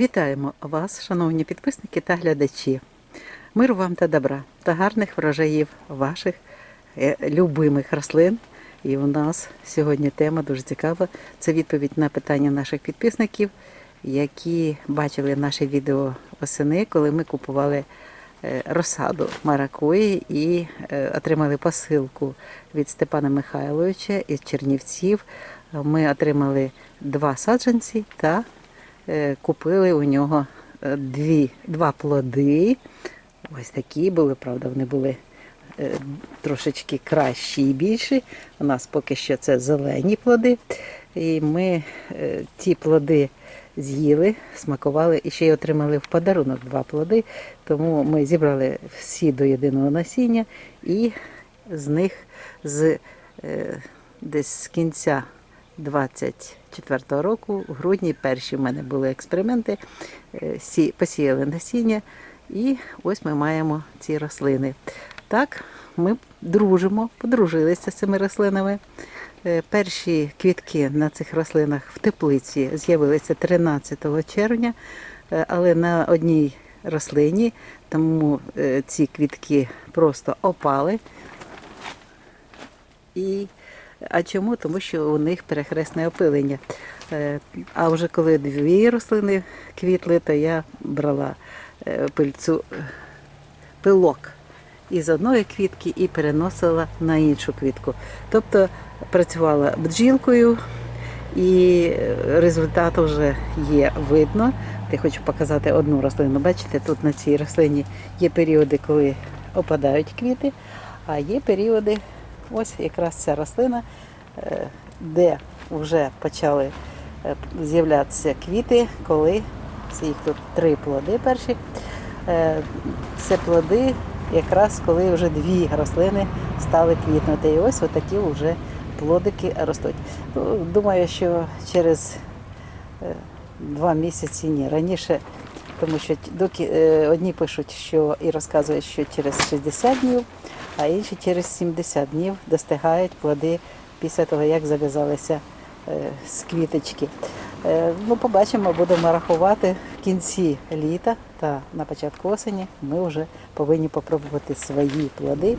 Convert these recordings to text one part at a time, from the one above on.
Вітаємо вас, шановні підписники та глядачі. Миру вам та добра та гарних врожаїв ваших е, любимих рослин. І у нас сьогодні тема дуже цікава. Це відповідь на питання наших підписників, які бачили наше відео восени, коли ми купували е, розсаду маракуї і е, отримали посилку від Степана Михайловича із Чернівців. Ми отримали два саджанці та купили у нього е, дві, два плоди. Ось такі були, правда, вони були е, трошечки кращі і більші. У нас поки що це зелені плоди. І ми е, ті плоди з'їли, смакували і ще й отримали в подарунок два плоди. Тому ми зібрали всі до єдиного насіння і з них з е, десь з кінця 24-го року, в грудні перші в мене були експерименти, е, сі- посіяли насіння, і ось ми маємо ці рослини. Так, ми дружимо, подружилися з цими рослинами. Е, Перші квітки на цих рослинах в теплиці з'явилися 13 червня, е, але на одній рослині, тому ці квітки просто опали. І, а чому? Тому що у них перехресне опилення. Е, А вже коли дві рослини квітли, то я брала е, пильцю, пилок із одної квітки і переносила на іншу квітку. Тобто працювала бджілкою, і е, результат вже є видно. Я хочу показати одну рослину. Бачите, тут на цій рослині є періоди, коли опадають квіти, а є періоди, ось якраз ця рослина, е, де вже почали е, з'являтися квіти, коли це їх тут три плоди перші. Е, Це плоди, якраз коли вже дві рослини стали квітнути. І ось отакі вже плодики ростуть. Ну, Думаю, що через два місяці ні. Раніше, тому що доки одні пишуть, що і розказують, що через 60 днів, а інші через 70 днів достигають плоди після того, як зав'язалися е, з квіточки. Е, Ну, побачимо, будемо рахувати в кінці літа та на початку осені. Ми вже повинні попробувати свої плоди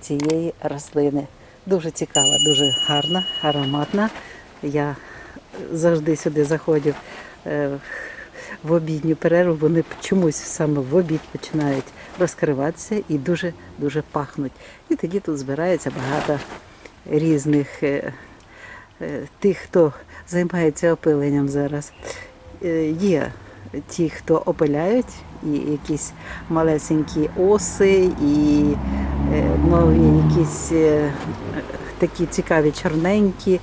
цієї рослини. Дуже цікава, дуже гарна, ароматна. Я завжди сюди заходжу е, в обідню перерву. Вони чомусь саме в обід починають розкриватися і дуже дуже пахнуть. І тоді тут збирається багато різних е, е, тих, хто займається опиленням зараз. Е, Є ті, хто опиляють, і якісь малесенькі оси, і нові якісь такі цікаві чорненькі.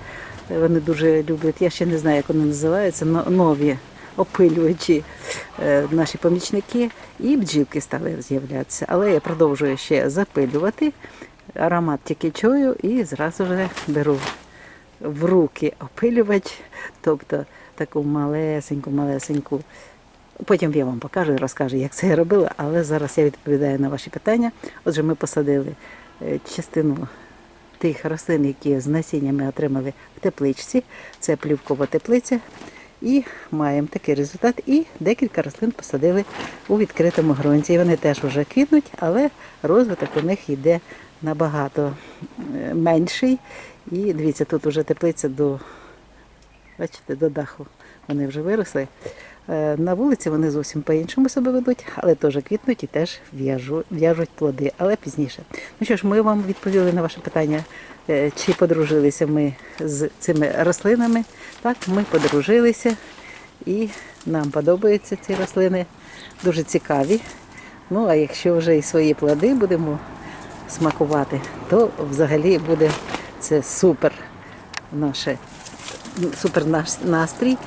Вони дуже люблять. Я ще не знаю, як вони називаються, но- нові опилювачі е, наші помічники, і бджілки стали з'являтися. Але я продовжую ще запилювати. Аромат тільки чую і зразу вже беру в руки опилювач, тобто таку малесеньку, малесеньку. Потім я вам покажу і розкажу, як це я робила, але зараз я відповідаю на ваші питання. Отже, ми посадили е, частину тих рослин, які з насіння ми отримали в тепличці. Це плівкова теплиця. І маємо такий результат. І декілька рослин посадили у відкритому ґрунті. І Вони теж вже квітнуть, але розвиток у них йде набагато е, менший. І дивіться, тут вже теплиця до, бачите, до даху. Вони вже виросли. Е, На вулиці вони зовсім по-іншому себе ведуть, але теж квітнуть і теж в'яжуть плоди, але пізніше. Ну що ж, ми вам відповіли на ваше питання, е, чи подружилися ми з цими рослинами. Так, ми подружилися і нам подобаються ці рослини, дуже цікаві. Ну, а якщо вже і свої плоди будемо смакувати, то взагалі буде це супер наше супер наш настрій.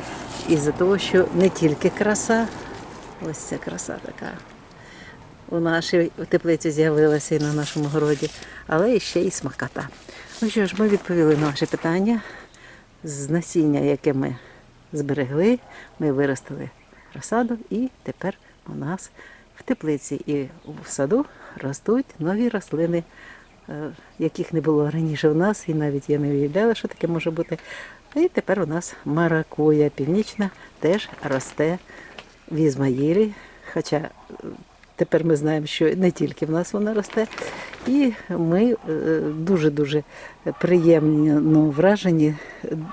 Із-за того, що не тільки краса, ось ця краса така у нашій теплиці з'явилася і на нашому городі, але ще й смакота. Ну що ж, ми відповіли на ваші питання з насіння, яке ми зберегли, ми виростили розсаду, і тепер у нас в теплиці і в саду ростуть нові рослини, е, яких не було раніше в нас, і навіть я не уявляла, що таке може бути. І тепер у нас маракуя північна теж росте в Ізмаїлі, хоча е, тепер ми знаємо, що не тільки в нас вона росте. І ми е, дуже-дуже приємно вражені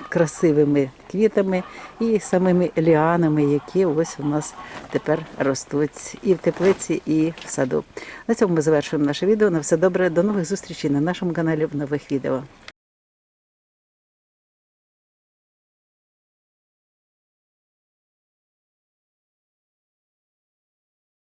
красивими квітами і самими ліанами, які ось у нас тепер ростуть і в теплиці, і в саду. На цьому ми завершуємо наше відео. На все добре. До нових зустрічей на нашому каналі в нових відео.